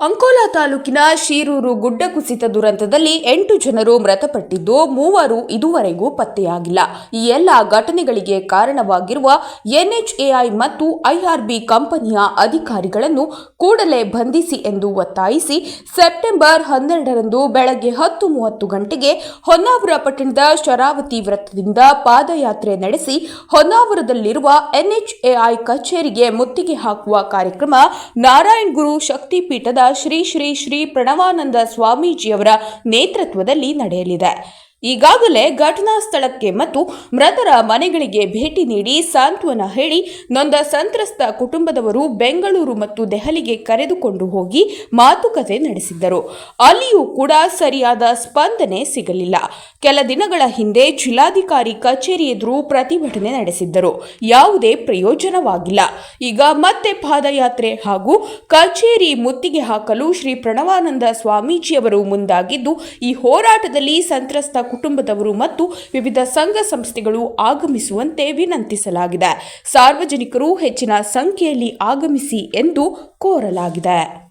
ಅಂಕೋಲಾ ತಾಲೂಕಿನ ಶೀರೂರು ಗುಡ್ಡ ಕುಸಿತ ದುರಂತದಲ್ಲಿ ಎಂಟು ಜನರು ಮೃತಪಟ್ಟಿದ್ದು ಮೂವರು ಇದುವರೆಗೂ ಪತ್ತೆಯಾಗಿಲ್ಲ. ಈ ಎಲ್ಲ ಘಟನೆಗಳಿಗೆ ಕಾರಣವಾಗಿರುವ ಎನ್ಎಚ್ಎಐ ಮತ್ತು ಐಆರ್ಬಿ ಕಂಪನಿಯ ಅಧಿಕಾರಿಗಳನ್ನು ಕೂಡಲೇ ಬಂಧಿಸಿ ಎಂದು ಒತ್ತಾಯಿಸಿ ಸೆಪ್ಟೆಂಬರ್ ಹನ್ನೆರಡರಂದು ಬೆಳಗ್ಗೆ ಹತ್ತು ಮೂವತ್ತು ಗಂಟೆಗೆ ಹೊನ್ನಾವರ ಪಟ್ಟಣದ ಶರಾವತಿ ವೃತ್ತದಿಂದ ಪಾದಯಾತ್ರೆ ನಡೆಸಿ ಹೊನ್ನಾವರದಲ್ಲಿರುವ ಎನ್ಎಚ್ಎಐ ಕಚೇರಿಗೆ ಮುತ್ತಿಗೆ ಹಾಕುವ ಕಾರ್ಯಕ್ರಮ ನಾರಾಯಣ್ ಗುರು ಶಕ್ತಿಪೀಠದ ಶ್ರೀ ಶ್ರೀ ಶ್ರೀ ಪ್ರಣವಾನಂದ ಸ್ವಾಮೀಜಿಯವರ ನೇತೃತ್ವದಲ್ಲಿ ನಡೆಯಲಿದೆ. ಈಗಾಗಲೇ ಘಟನಾ ಸ್ಥಳಕ್ಕೆ ಮತ್ತು ಮೃತರ ಮನೆಗಳಿಗೆ ಭೇಟಿ ನೀಡಿ ಸಾಂತ್ವನ ಹೇಳಿ, ನೊಂದ ಸಂತ್ರಸ್ತ ಕುಟುಂಬದವರು ಬೆಂಗಳೂರು ಮತ್ತು ದೆಹಲಿಗೆ ಕರೆದುಕೊಂಡು ಹೋಗಿ ಮಾತುಕತೆ ನಡೆಸಿದ್ದರು. ಅಲ್ಲಿಯೂ ಕೂಡ ಸರಿಯಾದ ಸ್ಪಂದನೆ ಸಿಗಲಿಲ್ಲ. ಕೆಲ ದಿನಗಳ ಹಿಂದೆ ಜಿಲ್ಲಾಧಿಕಾರಿ ಕಚೇರಿ ಎದುರು ಪ್ರತಿಭಟನೆ ನಡೆಸಿದ್ದರು. ಯಾವುದೇ ಪ್ರಯೋಜನವಾಗಿಲ್ಲ. ಈಗ ಮತ್ತೆ ಪಾದಯಾತ್ರೆ ಹಾಗೂ ಕಚೇರಿ ಮುತ್ತಿಗೆ ಹಾಕಲು ಶ್ರೀ ಪ್ರಣವಾನಂದ ಸ್ವಾಮೀಜಿಯವರು ಮುಂದಾಗಿದ್ದು, ಈ ಹೋರಾಟದಲ್ಲಿ ಸಂತ್ರಸ್ತ ಕುಟುಂಬದವರು ಮತ್ತು ವಿವಿಧ ಸಂಘ ಸಂಸ್ಥೆಗಳು ಆಗಮಿಸುವಂತೆ ವಿನಂತಿಸಲಾಗಿದೆ. ಸಾರ್ವಜನಿಕರು ಹೆಚ್ಚಿನ ಸಂಖ್ಯೆಯಲ್ಲಿ ಆಗಮಿಸಿ ಎಂದು ಕೋರಲಾಗಿದೆ.